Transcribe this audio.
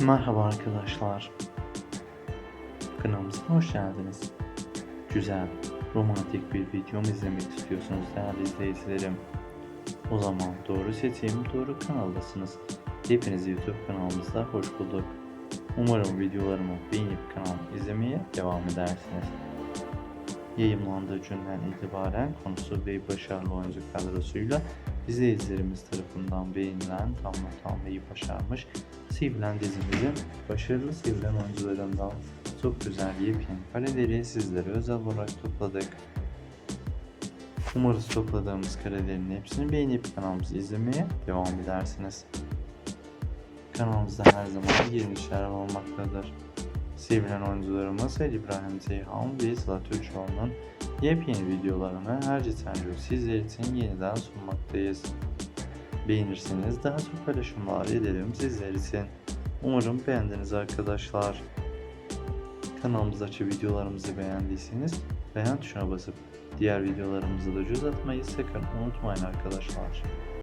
Merhaba arkadaşlar. Kanalımıza hoş geldiniz. Güzel, romantik bir video mu izlemek istiyorsunuz değerli izleyicilerim? O zaman doğru seçim, doğru kanaldasınız. Hepiniz YouTube kanalımızda hoş bulduk. Umarım videolarımı beğenip kanalımı izlemeye devam edersiniz. Yayınlandığı günden itibaren konusu ve başarılı oyuncu kadrosuyla izleyicilerimiz tarafından beğenilen tam not başarmış Sevilen dizimizin başarılı sevilen oyuncularından çok güzel yepyeni kareleri sizlere özel olarak topladık. Umarız topladığımız karelerin hepsini beğenip kanalımızı izlemeye devam edersiniz. Kanalımızda her zaman yeni işler olmaktadır. Sevilen oyuncularımız Ali İbrahim Ceyhan ve Sıla Türkoğlu'nun yepyeni videolarını her gün sizler için yeniden sunmaktayız. Beğenirseniz daha çok paylaşımlar edelim sizler için. Umarım beğendiniz arkadaşlar. Kanalımızdaki videolarımızı beğendiyseniz beğen tuşuna basıp diğer videolarımızı da göz atmayı sakın unutmayın arkadaşlar.